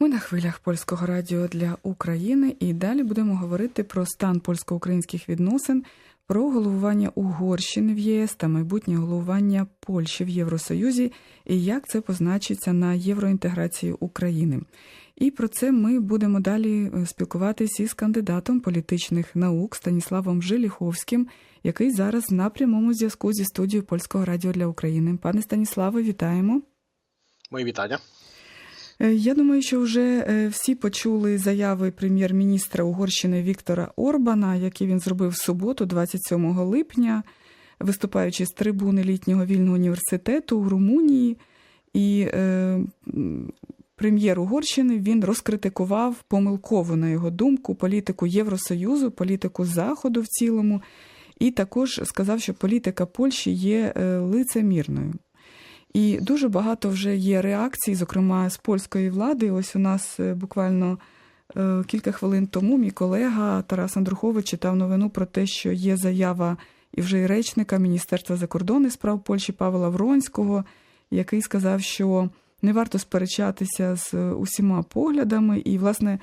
Ми на хвилях польського радіо для України і далі будемо говорити про стан польсько-українських відносин, про головування Угорщини в ЄС та майбутнє головування Польщі в Євросоюзі і як це позначиться на євроінтеграції України. І про це ми будемо далі е, спілкуватися із кандидатом політичних наук Станіславом Жиліховським, який зараз на прямому зв'язку зі студією Польського радіо для України. Пане Станіславе, вітаємо. Мої вітання. Е, Я думаю, що вже е, всі почули заяви прем'єр-міністра Угорщини Віктора Орбана, які він зробив в суботу, 27 липня, виступаючи з трибуни літнього вільного університету у Румунії. І е, прем'єр Угорщини він розкритикував помилкову, на його думку, політику Євросоюзу, політику Заходу в цілому, і також сказав, що політика Польщі є е, лицемірною. І дуже багато вже є реакцій, зокрема з польської влади. Ось у нас е, буквально е, кілька хвилин тому мій колега Тарас Андрухович читав новину про те, що є заява і вже й речника Міністерства закордонних справ Польщі Павла Вронського, який сказав, що не варто сперечатися з е, усіма поглядами, і, власне,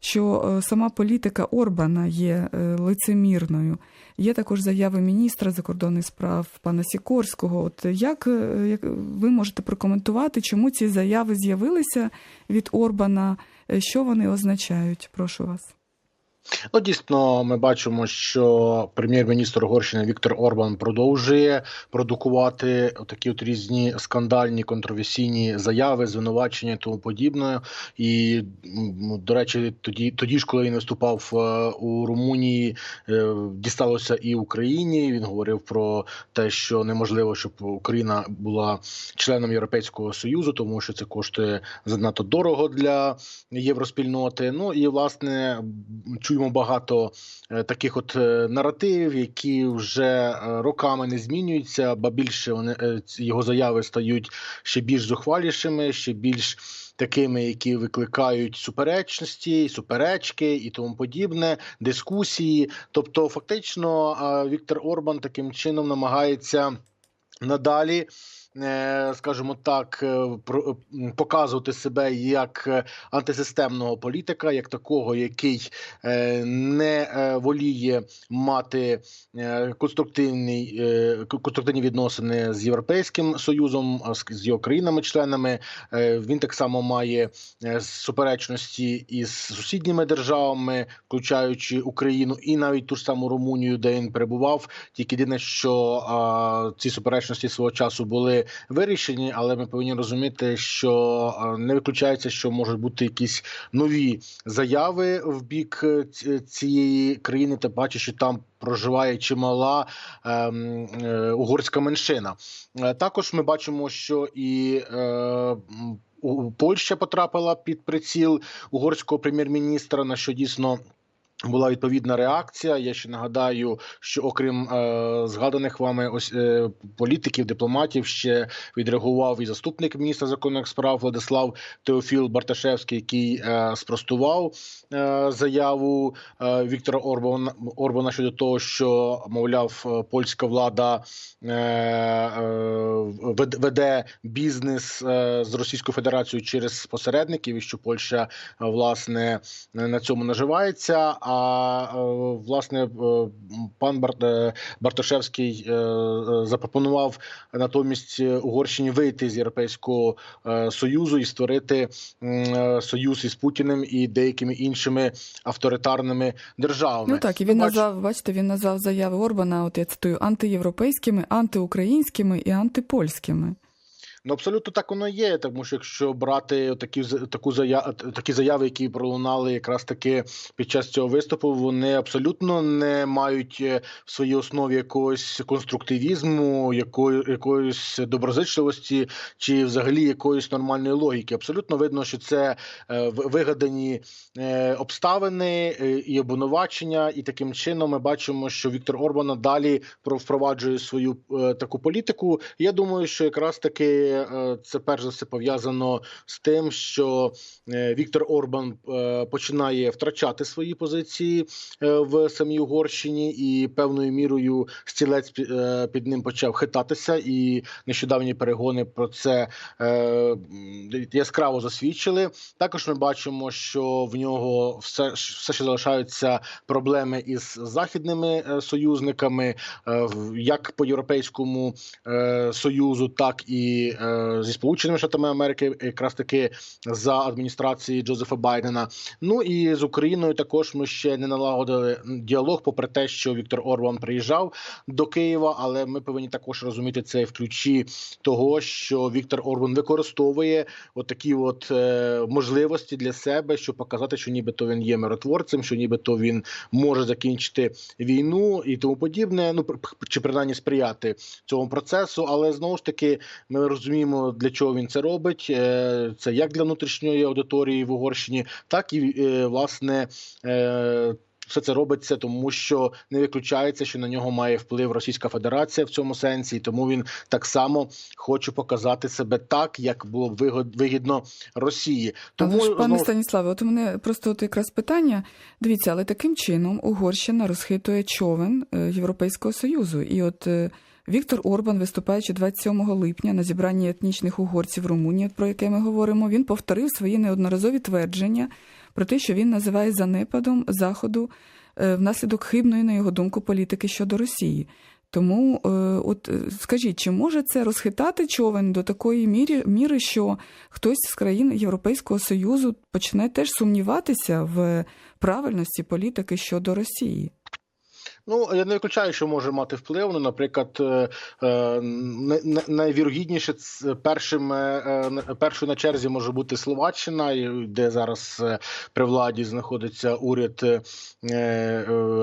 що е, сама політика Орбана є е, лицемірною. Є також заяви міністра закордонних справ пана Сікорського. От як, е, як ви можете прокоментувати, чому ці заяви з'явилися від Орбана? Що вони означають? Прошу вас. Ну, дійсно, ми бачимо, що прем'єр-міністр Угорщини Віктор Орбан продовжує продукувати такі от різні скандальні контроверсійні заяви, звинувачення і тому подібне. І до речі, тоді, тоді ж, коли він виступав е, у Румунії, е, дісталося і Україні. Він говорив про те, що неможливо, щоб Україна була членом Європейського союзу, тому що це коштує занадто дорого для євроспільноти. Ну і власне чуємо багато е, таких от е, наративів, які вже е, роками не змінюються, ба більше вони його заяви стають ще більш зухвалішими, ще більш такими, які викликають суперечності, суперечки і тому подібне, дискусії. Тобто, фактично, Віктор Орбан таким чином намагається надалі. Е, Скажімо так, е, про- показувати себе як е, антисистемного політика, як такого, який е, не е, воліє мати е, конструктивний е, конструктивні відносини з європейським союзом, з його країнами-членами. Е, Він так само має е, суперечності із сусідніми державами, включаючи Україну і навіть ту ж саму Румунію, де він перебував. Тільки єдине, що ці суперечності свого часу були вирішені, але ми повинні розуміти, що не виключається, що можуть бути якісь нові заяви в бік е, цієї країни, та бачиш, що там. Проживає чимала ем, е, угорська меншина. Е, Також ми бачимо, що і е, Польща потрапила під приціл угорського прем'єр-міністра, на що дійсно. Була відповідна реакція. Я ще нагадаю, що окрім е, згаданих вами ось е, політиків, дипломатів, ще відреагував і заступник міністра законних справ Владислав Теофіл Барташевський, який е, спростував е, заяву е, Віктора Орбана Орбана щодо того, що мовляв е, польська влада е, е, веде бізнес е, з Російською Федерацією через посередників, і що Польща е, власне на цьому наживається. А е, власне е, пан Бар- Бартошевський е, запропонував натомість Угорщині вийти з Європейського союзу і створити союз із Путіним і деякими іншими авторитарними державами. Ну так, і він Бач- назвав, бачите, він назвав заяви Орбана, от я цитую, антиєвропейськими, антиукраїнськими і антипольськими. Ну, абсолютно так воно є, тому що якщо брати такі таку зая, такі заяви, які пролунали якраз таки під час цього виступу, вони абсолютно не мають е, в своїй основі якогось конструктивізму, якої, якоїсь доброзичливості чи взагалі якоїсь нормальної логіки. Абсолютно видно, що це е, вигадані е, обставини і обвинувачення, і таким чином ми бачимо, що Віктор Орбан далі про- впроваджує свою таку політику. Я думаю, що якраз таки е, це перш за все пов'язано з тим, що е, Віктор Орбан е, починає втрачати свої позиції в самій Угорщині, і певною мірою стілець під ним почав хитатися. І нещодавні перегони про це яскраво засвідчили. Також ми бачимо, що в нього все, все ще залишаються проблеми із західними союзниками, як по європейському союзу, так і зі Сполученими Штатами Америки, якраз таки за адміністрації Джозефа Байдена. Ну і з Україною також ми ще не налагодили діалог, попри те, що Віктор Орбан приїжджав до Києва, але ми повинні також розуміти це в ключі того, що Віктор Орбан використовує отакі от е, можливості для себе, щоб показати, що нібито він є миротворцем, що нібито він може закінчити війну і тому подібне. Ну чи принаймні сприяти цьому процесу. Але знову ж таки ми розуміємо, для чого він це робить. Е, Це як для внутрішньої аудиторії в Угорщині, так і е, власне. е, Все це робиться, тому що не виключається, що на нього має вплив Російська Федерація в цьому сенсі, і тому він так само хоче показати себе так, як було б вигідно Росії. Тому ж, пане знову- Станіславе, от у мене просто от якраз питання. Дивіться, але таким чином Угорщина розхитує човен Європейського Союзу. І от Віктор Орбан, виступаючи 27 липня на зібранні етнічних угорців Румунії, про яке ми говоримо, він повторив свої неодноразові твердження про те, що він називає занепадом Заходу е, внаслідок хибної, на його думку, політики щодо Росії. Тому, е, от е, скажіть, чи може це розхитати човен до такої міри, міри, що хтось з країн Європейського Союзу почне теж сумніватися в правильності політики щодо Росії? Ну я не виключаю, що може мати вплив. Ну, наприклад, е, е, най- най- найвірогідніше першим е, першою на черзі може бути Словаччина, де зараз при владі знаходиться уряд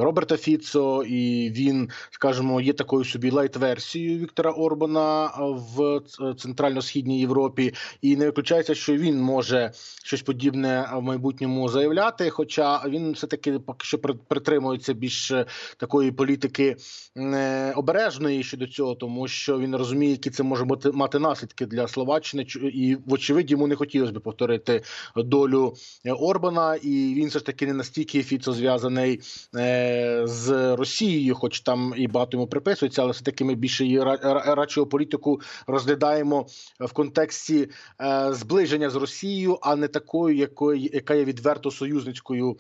Роберта Фіцо, і він, скажімо, є такою собі лайт-версією Віктора Орбана в центрально-східній Європі, і не виключається, що він може щось подібне в майбутньому заявляти. Хоча він все таки поки що притримується більш е, такої політики е, обережної щодо цього, тому що він розуміє, які це може бути мати наслідки для Словаччини, і вочевидь йому не хотілося б повторити долю е, Орбана, і він все ж таки не настільки Фіцо зв'язаний е, з Росією, хоч там і багато йому приписується, але все таки ми більше її ра- ра- радше його політику розглядаємо в контексті зближення з Росією, а не такою, якою яка є відверто союзницькою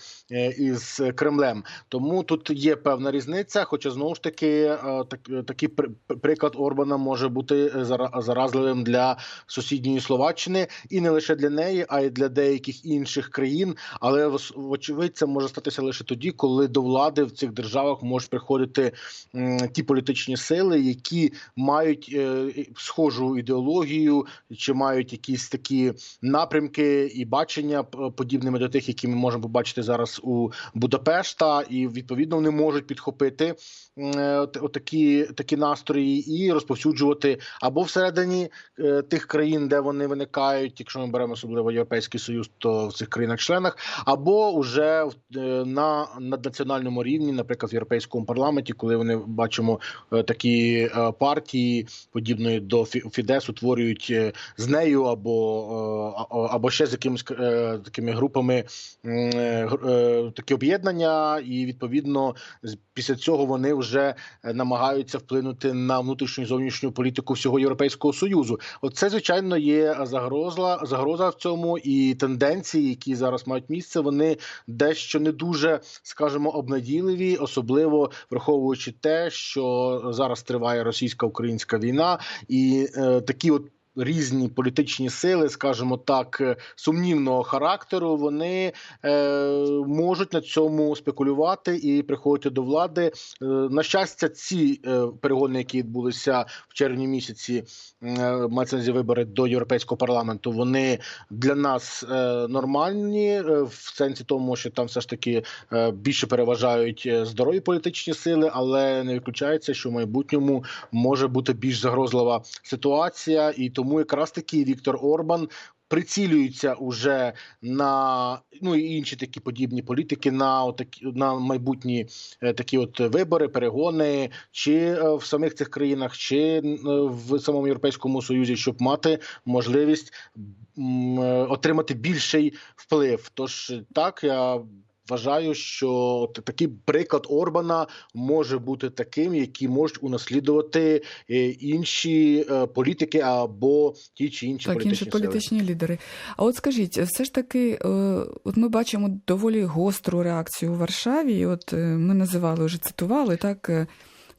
із Кремлем. Тому тут є певна різниця. Хоча знову ж таки, е, так, такий при- приклад Орбана може бути зара- заразливим для сусідньої Словаччини, і не лише для неї, а й для деяких інших країн. Але вочевидь, це може статися лише тоді, коли до влади в цих державах можуть приходити ті політичні сили, які мають е, схожу ідеологію, чи мають якісь такі напрямки і бачення подібними до тих, які ми можемо побачити зараз у Будапешта, і відповідно вони можуть підхопити м, е, отакі такі настрої і розповсюджувати або всередині е, тих країн, де вони виникають, якщо ми беремо особливо Європейський Союз, то в цих країнах-членах, або вже в- е, на наднаціональному рівні, наприклад, в європейському парламенті, коли вони бачимо такі партії, подібної до Фі- Фідес, утворюють з нею або, або ще з якимись такими групами такі об'єднання, і відповідно після цього вони вже е, намагаються вплинути на внутрішню і зовнішню політику всього європейського союзу. Оце звичайно є загроза, загроза в цьому, і тенденції, які зараз мають місце, вони дещо не дуже, скажімо, обнадійливі, особливо враховуючи те, що зараз триває російсько-українська війна, і е, такі от. Різні політичні сили, скажімо так, е, сумнівного характеру, вони е, можуть на цьому спекулювати і приходити до влади. Е, на щастя, ці е, перегони, які відбулися в червні місяці, е, мається вибори до європейського парламенту, вони для нас е, нормальні е, в сенсі тому, що там все ж таки е, більше переважають е, здорові політичні сили, але не виключається, що в майбутньому може бути більш загрозлива ситуація, і тому якраз таки Віктор Орбан. прицілюються уже на ну і інші такі подібні політики на отакі на майбутні е, такі от вибори, перегони, чи е, в самих цих країнах, чи е, в самому європейському союзі, щоб мати можливість отримати більший вплив. Тож так я. Вважаю, що такий приклад Орбана може бути таким, які можуть унаслідувати е, інші е, політики або ті чи інші Так, політичні інші політичні лідери. А от скажіть, все ж таки, е, от ми бачимо доволі гостру реакцію у Варшаві. От ми називали вже цитували так.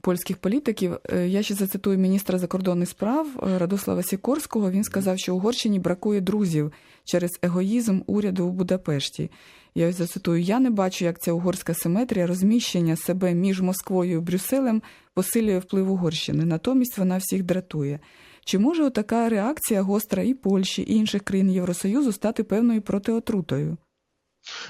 Польських політиків Е, я ще зацитую міністра закордонних справ е, Радослава Сікорського. Він сказав, що Угорщині бракує друзів через егоїзм уряду у Будапешті. Я ось зацитую: я не бачу, як ця угорська симетрія розміщення себе між Москвою і Брюсселем посилює вплив Угорщини. Натомість вона всіх дратує. Чи може така реакція гостра і Польщі, і інших країн Євросоюзу стати певною протиотрутою?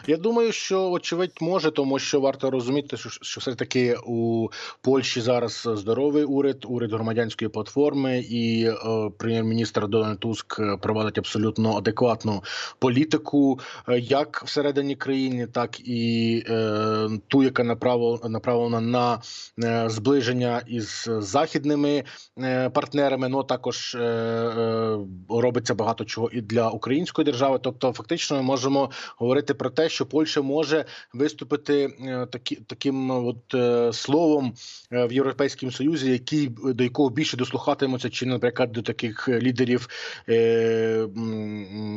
Я думаю, що очевидь може, тому що варто розуміти, що, що все таки у Польщі зараз здоровий уряд, уряд громадянської платформи, і е, прем'єр-міністр Дональд Туск проводить абсолютно адекватну політику, е, як всередині країни, так і е, ту, яка направо- направлена на е, зближення із західними е, партнерами. Ну також е, робиться багато чого і для української держави. Тобто, фактично, ми можемо говорити про те, що Польща може виступити е, такі, таким е, от е, словом в Європейському Союзі, який до якого більше дослухатимуться, чи, наприклад, до таких лідерів,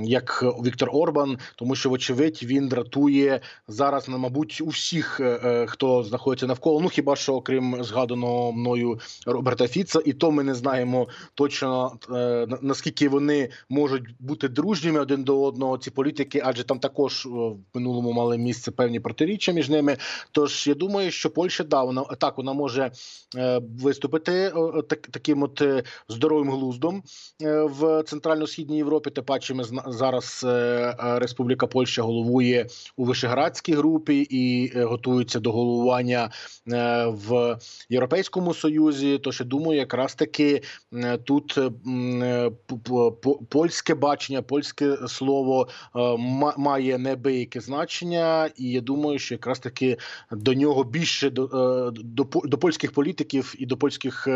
як Віктор Орбан, тому що, вочевидь, він дратує зараз на мабуть у всіх, е, е, хто знаходиться навколо. Ну хіба що окрім згаданого мною Роберта Фіца, і то ми не знаємо точно е, на- наскільки вони можуть бути дружніми один до одного. Ці політики, адже там також в минулому мали місце певні протиріччя між ними. Тож я думаю, що Польща да вона так вона може виступити так, таким от здоровим глуздом в центрально-східній Європі. Тим паче ми зараз е, е, Республіка Польща головує у Вишеградській групі і е, готується до головування в Європейському Союзі. Тож я думаю, якраз таки тут польське бачення, польське слово ма- має неабияке значення, і я думаю, що якраз таки до нього більше до, до, до польських політиків і до польських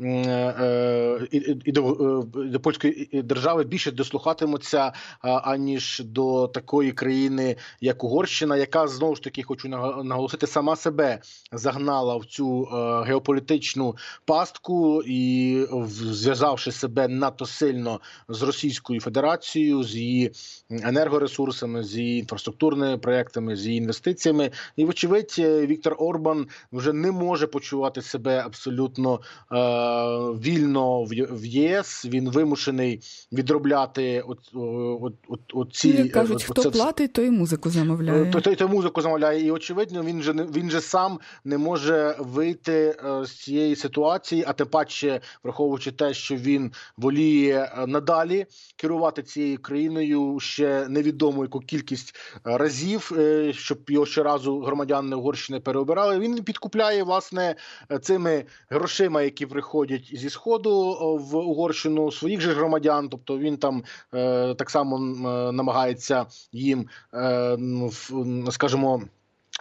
і, і- і до, до польської держави більше дослухатимуться аніж до такої країни, як Угорщина, яка знову ж таки хочу наголосити, сама себе загнала в цю е, геополітичну пастку і зв'язавши себе надто сильно з Російською Федерацією, з її енергоресурсами, з її інфраструктурними проектами, з її інвестиціями. І, вочевидь, е, Віктор Орбан вже не може почувати себе абсолютно е, вільно в ЄС. Він вимушений відробляти от, от, от, от ці Як кажуть, хто оце- платить, той музику замовляє. то, то, то музику замовляє, і очевидно, він же він же сам не може вийти е, з цієї ситуації, а тим паче, враховуючи те, що він воліє е, надалі керувати цією країною ще невідомо яку кількість е, разів, е, щоб його щоразу громадяни Угорщини переобирали. Він підкупляє власне е, цими грошима, які приходять зі сходу е, в Угорщину своїх же громадян. Тобто він там е, так само м, е, намагається їм е, ну, скажімо.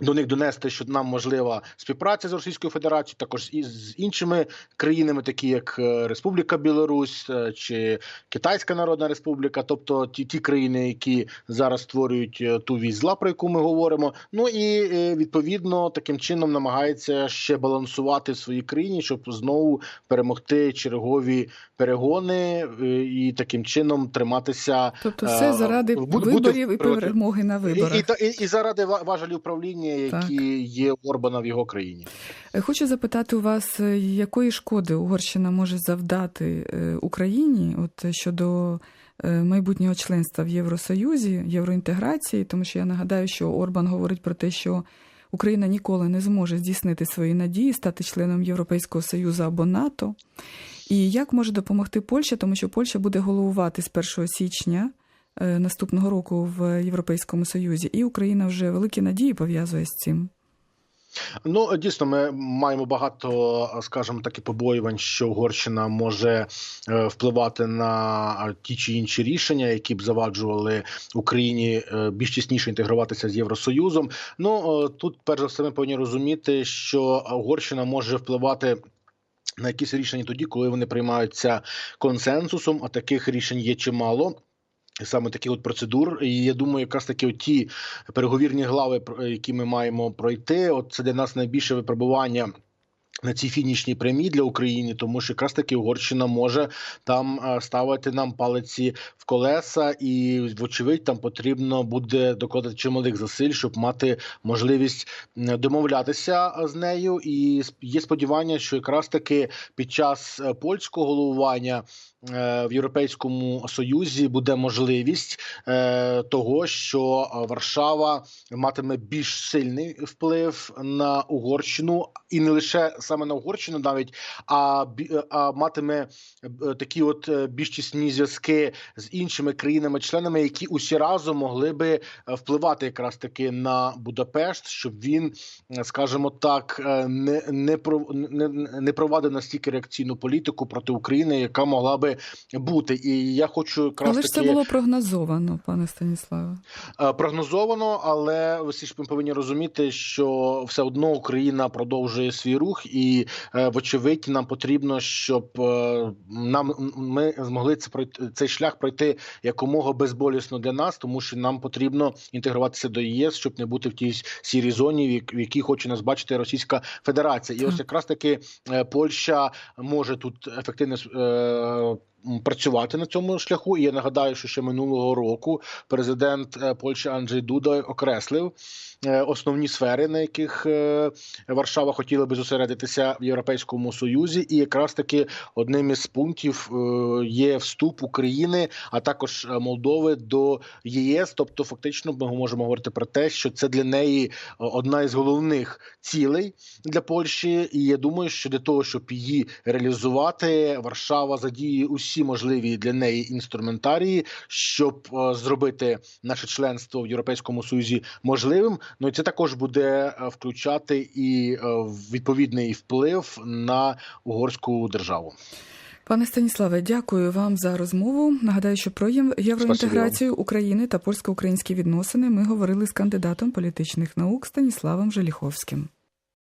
До них донести, що нам можлива співпраця з Російською Федерацією, також і з іншими країнами, такі як е, Республіка Білорусь е, чи Китайська Народна Республіка, тобто ті, ті країни, які зараз створюють е, ту вісь зла, про яку ми говоримо. Ну і відповідно таким чином намагається ще балансувати в своїй країні, щоб знову перемогти чергові перегони і таким чином триматися Тобто все заради виборів і перемоги на і, виборах. і, та- і, і заради ва- важелів управління, які є у Орбана в його країні. Е, Хочу запитати у вас, е, якої шкоди Угорщина може завдати е, Україні от щодо майбутнього членства в Євросоюзі, євроінтеграції, тому що я нагадаю, що Орбан говорить про те, що Україна ніколи не зможе здійснити свої надії, стати членом Європейського Союзу або НАТО. І як може допомогти Польща, тому що Польща буде головувати з 1 січня наступного року в Європейському Союзі, і Україна вже великі надії пов'язує з цим. Ну дійсно, ми маємо багато, скажімо так, і побоювань, що Угорщина може е, впливати на е, ті чи інші рішення, які б заваджували Україні е, більш тісніше інтегруватися з Євросоюзом. Ну е, тут, перш за все, ми повинні розуміти, що Угорщина може впливати. На якісь рішення тоді, коли вони приймаються консенсусом, а таких рішень є чимало. Саме таких от процедур, і я думаю, якраз таки от ті переговірні глави, які ми маємо пройти, от це для нас найбільше випробування. На цій фінішній прямій для України, тому що якраз таки Угорщина може там е, ставити нам палиці в колеса, і вочевидь там потрібно буде докладати чималих зусиль, щоб мати можливість домовлятися з нею. І є сподівання, що якраз таки під час е, польського головування е, в Європейському Союзі буде можливість е, того, що е, Варшава матиме більш сильний вплив на Угорщину, і не лише саме на Угорщину, навіть а, е, а матиме е, такі, от е, більш тісні зв'язки з іншими країнами-членами, які усі разом могли би впливати якраз таки на Будапешт, щоб він, скажімо так, не, не, про- не, не провадив настільки реакційну політику проти України, яка могла би бути. І я хочу якраз Але ж це було прогнозовано, пане Станіславе. Прогнозовано, але всі ж ми повинні розуміти, що все одно Україна продовжує свій рух, і е, вочевидь нам потрібно, щоб е, нам ми змогли це пройти цей шлях пройти якомога безболісно для нас, тому що нам потрібно інтегруватися до ЄС, щоб не бути в тій сірій зоні, в як- в якій хоче нас бачити Російська Федерація. І ось якраз таки е, Польща може тут ефективно працювати на цьому шляху. І я нагадаю, що ще минулого року президент е, Польщі Анджей Дуда окреслив е, основні сфери, на яких е, Варшава хотіла би зосередитися в Європейському Союзі, і якраз таки одним із пунктів є вступ України, а також Молдови до єС. Тобто, фактично, ми можемо говорити про те, що це для неї одна із головних цілей для Польщі. І я думаю, що для того, щоб її реалізувати, Варшава задіє усі можливі для неї інструментарії, щоб е, зробити наше членство в Європейському Союзі можливим. Ну і це також буде е, включати і е, відповідний вплив на угорську державу. Пане Станіславе, дякую вам за розмову. Нагадаю, що про єв- євроінтеграцію України та польсько-українські відносини ми говорили з кандидатом політичних наук Станіславом Желіховським.